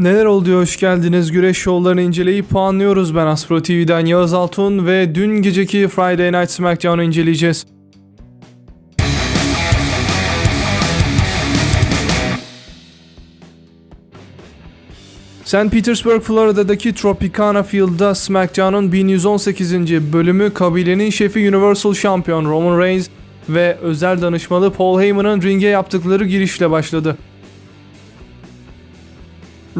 Neler oluyor hoş geldiniz. Güreş şovlarını inceleyip puanlıyoruz. Ben Aspro TV'den Yağız Altun ve dün geceki Friday Night SmackDown'u inceleyeceğiz. St. Petersburg, Florida'daki Tropicana Field'da SmackDown'un 1118. bölümü kabilenin şefi Universal Champion Roman Reigns ve özel danışmalı Paul Heyman'ın ringe yaptıkları girişle başladı.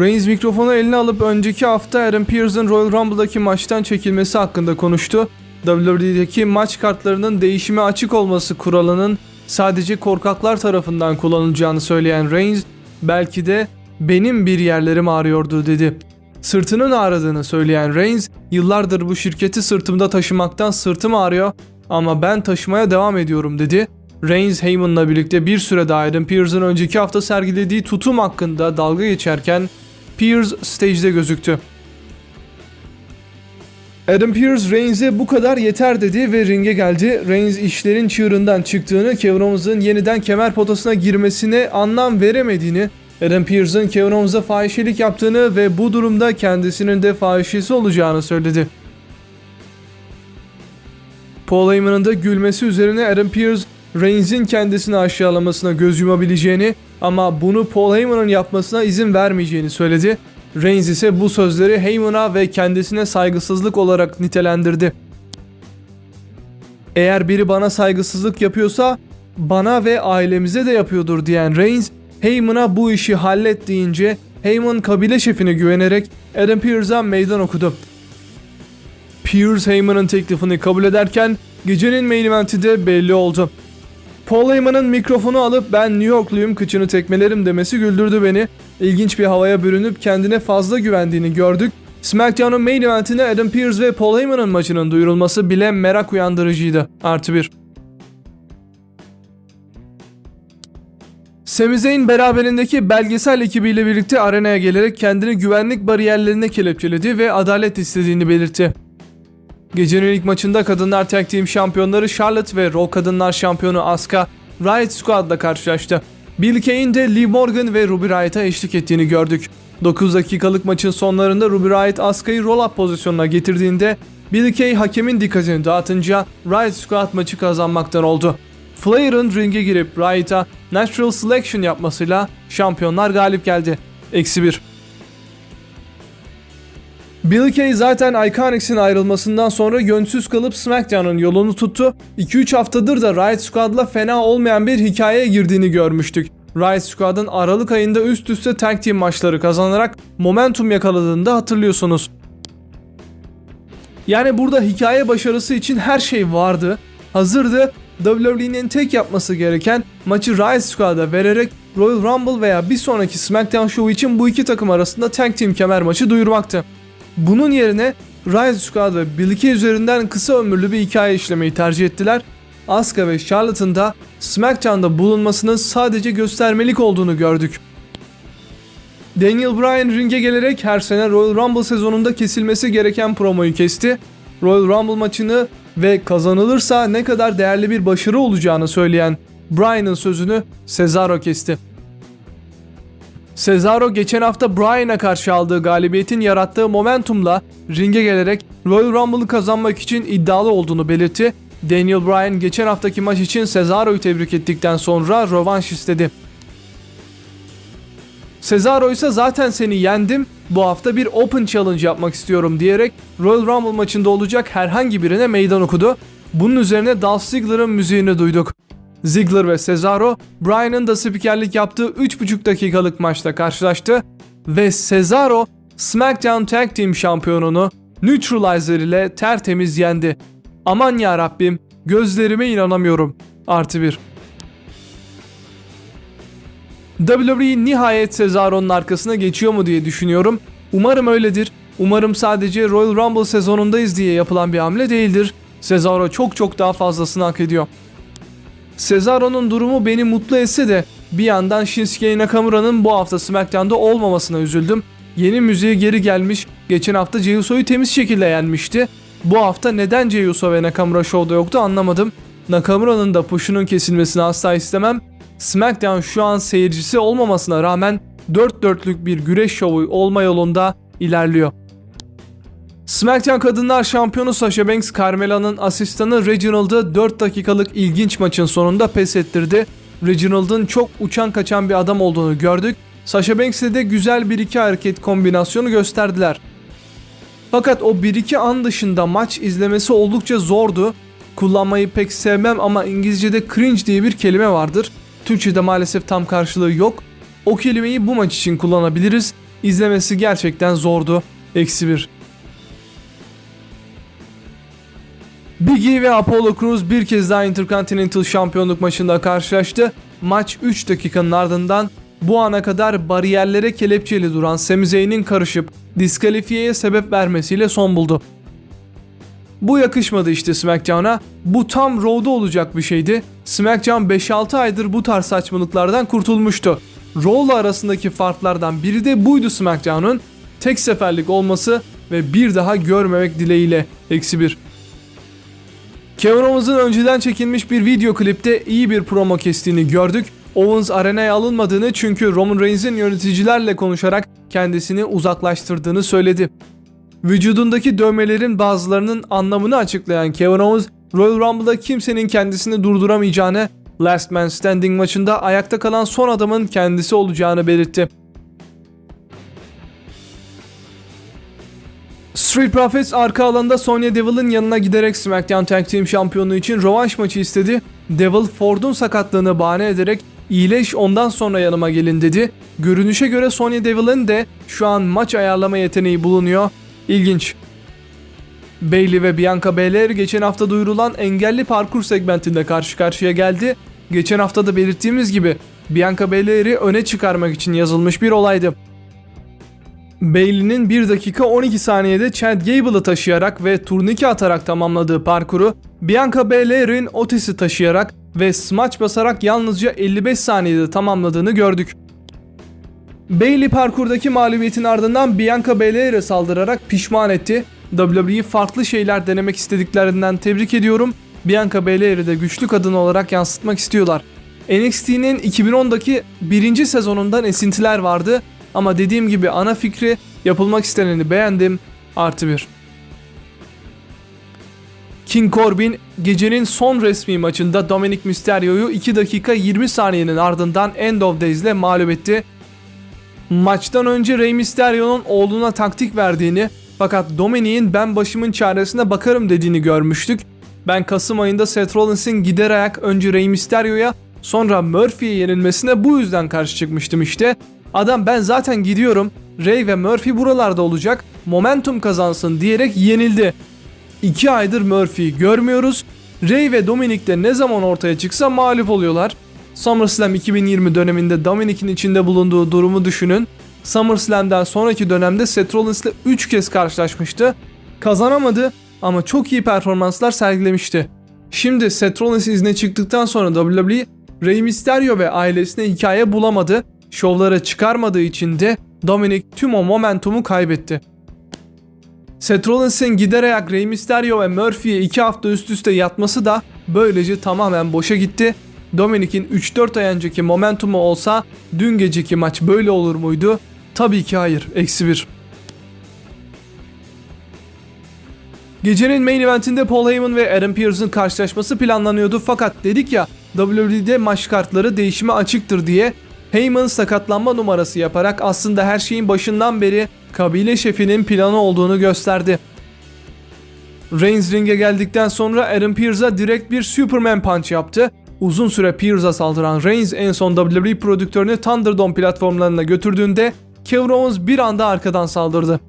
Reigns mikrofonu eline alıp önceki hafta Adam Pearce'ın Royal Rumble'daki maçtan çekilmesi hakkında konuştu. WWE'deki maç kartlarının değişime açık olması kuralının sadece korkaklar tarafından kullanılacağını söyleyen Reigns, belki de benim bir yerlerim ağrıyordu dedi. Sırtının ağrıdığını söyleyen Reigns, yıllardır bu şirketi sırtımda taşımaktan sırtım ağrıyor ama ben taşımaya devam ediyorum dedi. Reigns Heyman'la birlikte bir süre daha Adam Pearce'ın önceki hafta sergilediği tutum hakkında dalga geçerken Pearce stage'de gözüktü. Adam Pearce Reigns'e bu kadar yeter dedi ve ringe geldi. Reigns işlerin çığırından çıktığını, Kevin Owens'ın yeniden kemer potasına girmesine anlam veremediğini, Adam Pearce'ın Kevin Owens'a fahişelik yaptığını ve bu durumda kendisinin de fahişesi olacağını söyledi. Paul Heyman'ın da gülmesi üzerine Adam Pearce, Reigns'in kendisini aşağılamasına göz yumabileceğini ama bunu Paul Heyman'ın yapmasına izin vermeyeceğini söyledi. Reigns ise bu sözleri Heyman'a ve kendisine saygısızlık olarak nitelendirdi. Eğer biri bana saygısızlık yapıyorsa bana ve ailemize de yapıyordur diyen Reigns, Heyman'a bu işi hallet deyince Heyman kabile şefine güvenerek Adam Pearce'a meydan okudu. Pierce Heyman'ın teklifini kabul ederken gecenin main eventi de belli oldu. Paul Heyman'ın mikrofonu alıp ben New Yorkluyum kıçını tekmelerim demesi güldürdü beni. İlginç bir havaya bürünüp kendine fazla güvendiğini gördük. SmackDown'un main eventine Adam Pearce ve Paul Heyman'ın maçının duyurulması bile merak uyandırıcıydı. Artı bir. Sami Zayn beraberindeki belgesel ekibiyle birlikte arenaya gelerek kendini güvenlik bariyerlerine kelepçeledi ve adalet istediğini belirtti. Gecenin ilk maçında kadınlar tag team şampiyonları Charlotte ve Raw kadınlar şampiyonu Asuka Riot Squad'la karşılaştı. Bill Kane de Liv Morgan ve Ruby Riot'a eşlik ettiğini gördük. 9 dakikalık maçın sonlarında Ruby Riot Asuka'yı roll-up pozisyonuna getirdiğinde Bill Kay hakemin dikkatini dağıtınca Riot Squad maçı kazanmaktan oldu. Flair'ın ringe girip Riot'a Natural Selection yapmasıyla şampiyonlar galip geldi. Eksi 1. Bill Kay zaten Iconics'in ayrılmasından sonra yönsüz kalıp SmackDown'un yolunu tuttu. 2-3 haftadır da Riot Squad'la fena olmayan bir hikayeye girdiğini görmüştük. Riot Squad'ın Aralık ayında üst üste tag team maçları kazanarak momentum yakaladığını da hatırlıyorsunuz. Yani burada hikaye başarısı için her şey vardı. Hazırdı. WWE'nin tek yapması gereken maçı Riot Squad'a vererek Royal Rumble veya bir sonraki SmackDown Show için bu iki takım arasında tag team kemer maçı duyurmaktı. Bunun yerine Riot Squad ve Billy Kay üzerinden kısa ömürlü bir hikaye işlemeyi tercih ettiler. Asuka ve Charlotte'ın da SmackDown'da bulunmasının sadece göstermelik olduğunu gördük. Daniel Bryan ringe gelerek her sene Royal Rumble sezonunda kesilmesi gereken promoyu kesti. Royal Rumble maçını ve kazanılırsa ne kadar değerli bir başarı olacağını söyleyen Bryan'ın sözünü Cesaro kesti. Cesaro geçen hafta Bryan'a karşı aldığı galibiyetin yarattığı momentumla ringe gelerek Royal Rumble'ı kazanmak için iddialı olduğunu belirtti. Daniel Bryan geçen haftaki maç için Cesaro'yu tebrik ettikten sonra rövanş istedi. Cesaro ise zaten seni yendim, bu hafta bir Open Challenge yapmak istiyorum diyerek Royal Rumble maçında olacak herhangi birine meydan okudu. Bunun üzerine Dolph Ziggler'ın müziğini duyduk. Ziggler ve Cesaro, Bryan'ın da spikerlik yaptığı 3,5 dakikalık maçta karşılaştı ve Cesaro SmackDown Tag Team şampiyonunu Neutralizer ile tertemiz yendi. Aman ya Rabbim, gözlerime inanamıyorum. Artı bir. WWE nihayet Cesaro'nun arkasına geçiyor mu diye düşünüyorum. Umarım öyledir. Umarım sadece Royal Rumble sezonundayız diye yapılan bir hamle değildir. Cesaro çok çok daha fazlasını hak ediyor. Cesaro'nun durumu beni mutlu etse de bir yandan Shinsuke Nakamura'nın bu hafta SmackDown'da olmamasına üzüldüm. Yeni müziği geri gelmiş, geçen hafta Jey Uso'yu temiz şekilde yenmişti. Bu hafta neden Jey Uso ve Nakamura show'da yoktu anlamadım. Nakamura'nın da push'unun kesilmesini asla istemem. SmackDown şu an seyircisi olmamasına rağmen dört dörtlük bir güreş şovu olma yolunda ilerliyor. SmackDown Kadınlar Şampiyonu Sasha Banks, Carmela'nın asistanı Reginald'ı 4 dakikalık ilginç maçın sonunda pes ettirdi. Reginald'ın çok uçan kaçan bir adam olduğunu gördük. Sasha Banks'le de güzel bir iki hareket kombinasyonu gösterdiler. Fakat o 1-2 an dışında maç izlemesi oldukça zordu. Kullanmayı pek sevmem ama İngilizce'de cringe diye bir kelime vardır. Türkçe'de maalesef tam karşılığı yok. O kelimeyi bu maç için kullanabiliriz. İzlemesi gerçekten zordu. Eksi bir. Big E ve Apollo Crews bir kez daha Intercontinental Şampiyonluk maçında karşılaştı. Maç 3 dakikanın ardından bu ana kadar bariyerlere kelepçeli duran Sami Zayn'in karışıp diskalifiyeye sebep vermesiyle son buldu. Bu yakışmadı işte SmackDown'a. Bu tam Raw'da olacak bir şeydi. SmackDown 5-6 aydır bu tarz saçmalıklardan kurtulmuştu. Raw'la arasındaki farklardan biri de buydu SmackDown'un. Tek seferlik olması ve bir daha görmemek dileğiyle. Eksi 1. Kevin Owens'ın önceden çekilmiş bir video klipte iyi bir promo kestiğini gördük. Owens arenaya alınmadığını çünkü Roman Reigns'in yöneticilerle konuşarak kendisini uzaklaştırdığını söyledi. Vücudundaki dövmelerin bazılarının anlamını açıklayan Kevin Owens, Royal Rumble'da kimsenin kendisini durduramayacağını, Last Man Standing maçında ayakta kalan son adamın kendisi olacağını belirtti. Street Profits arka alanda Sonya Deville'ın yanına giderek SmackDown Tag Team şampiyonluğu için rövanş maçı istedi. Deville Ford'un sakatlığını bahane ederek iyileş ondan sonra yanıma gelin dedi. Görünüşe göre Sonya Deville'ın de şu an maç ayarlama yeteneği bulunuyor. İlginç. Bailey ve Bianca Belair geçen hafta duyurulan engelli parkur segmentinde karşı karşıya geldi. Geçen hafta da belirttiğimiz gibi Bianca Belair'i öne çıkarmak için yazılmış bir olaydı. Bailey'nin 1 dakika 12 saniyede Chad Gable'ı taşıyarak ve turnike atarak tamamladığı parkuru Bianca Belair'in Otis'i taşıyarak ve smaç basarak yalnızca 55 saniyede tamamladığını gördük. Bailey parkurdaki mağlubiyetin ardından Bianca Belair'e saldırarak pişman etti. WWE farklı şeyler denemek istediklerinden tebrik ediyorum. Bianca Belair'i de güçlü kadın olarak yansıtmak istiyorlar. NXT'nin 2010'daki birinci sezonundan esintiler vardı ama dediğim gibi ana fikri yapılmak isteneni beğendim. Artı bir. King Corbin gecenin son resmi maçında Dominic Mysterio'yu 2 dakika 20 saniyenin ardından End of Days ile mağlup etti. Maçtan önce Rey Mysterio'nun oğluna taktik verdiğini fakat Dominic'in ben başımın çaresine bakarım dediğini görmüştük. Ben Kasım ayında Seth Rollins'in gider ayak önce Rey Mysterio'ya sonra Murphy'ye yenilmesine bu yüzden karşı çıkmıştım işte. Adam ben zaten gidiyorum. Ray ve Murphy buralarda olacak. Momentum kazansın diyerek yenildi. 2 aydır Murphy'yi görmüyoruz. Ray ve Dominic de ne zaman ortaya çıksa mağlup oluyorlar. SummerSlam 2020 döneminde Dominic'in içinde bulunduğu durumu düşünün. SummerSlam'den sonraki dönemde Seth Rollins ile 3 kez karşılaşmıştı. Kazanamadı ama çok iyi performanslar sergilemişti. Şimdi Seth Rollins izne çıktıktan sonra WWE Rey Mysterio ve ailesine hikaye bulamadı. Şovlara çıkarmadığı için de Dominic tüm o momentumu kaybetti. Seth Rollins'in gider ayak Rey Mysterio ve Murphy'ye 2 hafta üst üste yatması da böylece tamamen boşa gitti. Dominic'in 3-4 ay önceki momentumu olsa dün geceki maç böyle olur muydu? Tabii ki hayır. Eksi 1. Gecenin main eventinde Paul Heyman ve Adam Pearce'ın karşılaşması planlanıyordu fakat dedik ya WWE'de maç kartları değişime açıktır diye Heyman sakatlanma numarası yaparak aslında her şeyin başından beri kabile şefinin planı olduğunu gösterdi. Reigns ringe geldikten sonra Adam Pearce'a direkt bir Superman punch yaptı. Uzun süre Pearce'a saldıran Reigns en son WWE prodüktörünü Thunderdome platformlarına götürdüğünde Kevin Owens bir anda arkadan saldırdı.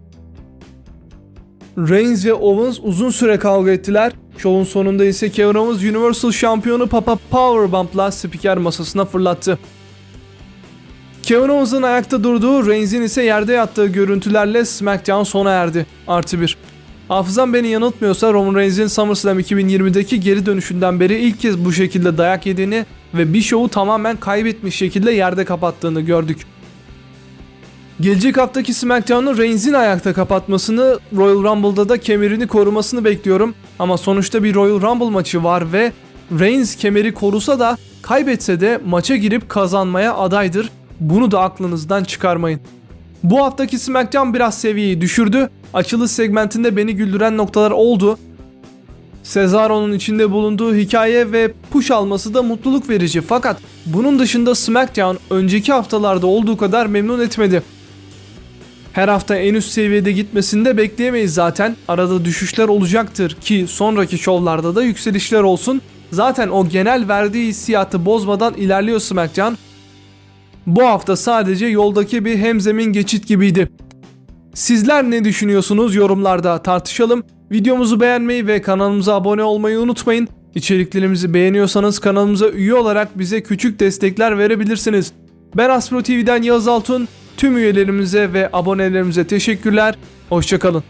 Reigns ve Owens uzun süre kavga ettiler. Şovun sonunda ise Kevin Owens Universal şampiyonu Papa Powerbump'la spiker masasına fırlattı. Kevin Owens'ın ayakta durduğu, Reigns'in ise yerde yattığı görüntülerle SmackDown sona erdi. Artı 1. Hafızam beni yanıltmıyorsa Roman Reigns'in SummerSlam 2020'deki geri dönüşünden beri ilk kez bu şekilde dayak yediğini ve bir şovu tamamen kaybetmiş şekilde yerde kapattığını gördük. Gelecek haftaki SmackDown'u Reigns'in ayakta kapatmasını, Royal Rumble'da da kemerini korumasını bekliyorum. Ama sonuçta bir Royal Rumble maçı var ve Reigns kemeri korusa da kaybetse de maça girip kazanmaya adaydır. Bunu da aklınızdan çıkarmayın. Bu haftaki SmackDown biraz seviyeyi düşürdü. Açılış segmentinde beni güldüren noktalar oldu. Cesaro'nun içinde bulunduğu hikaye ve push alması da mutluluk verici fakat bunun dışında SmackDown önceki haftalarda olduğu kadar memnun etmedi. Her hafta en üst seviyede gitmesini de bekleyemeyiz zaten. Arada düşüşler olacaktır ki sonraki şovlarda da yükselişler olsun. Zaten o genel verdiği hissiyatı bozmadan ilerliyor SmackDown. Bu hafta sadece yoldaki bir hemzemin geçit gibiydi. Sizler ne düşünüyorsunuz yorumlarda tartışalım. Videomuzu beğenmeyi ve kanalımıza abone olmayı unutmayın. İçeriklerimizi beğeniyorsanız kanalımıza üye olarak bize küçük destekler verebilirsiniz. Ben Aspro TV'den Yağız Altun. Tüm üyelerimize ve abonelerimize teşekkürler. Hoşçakalın.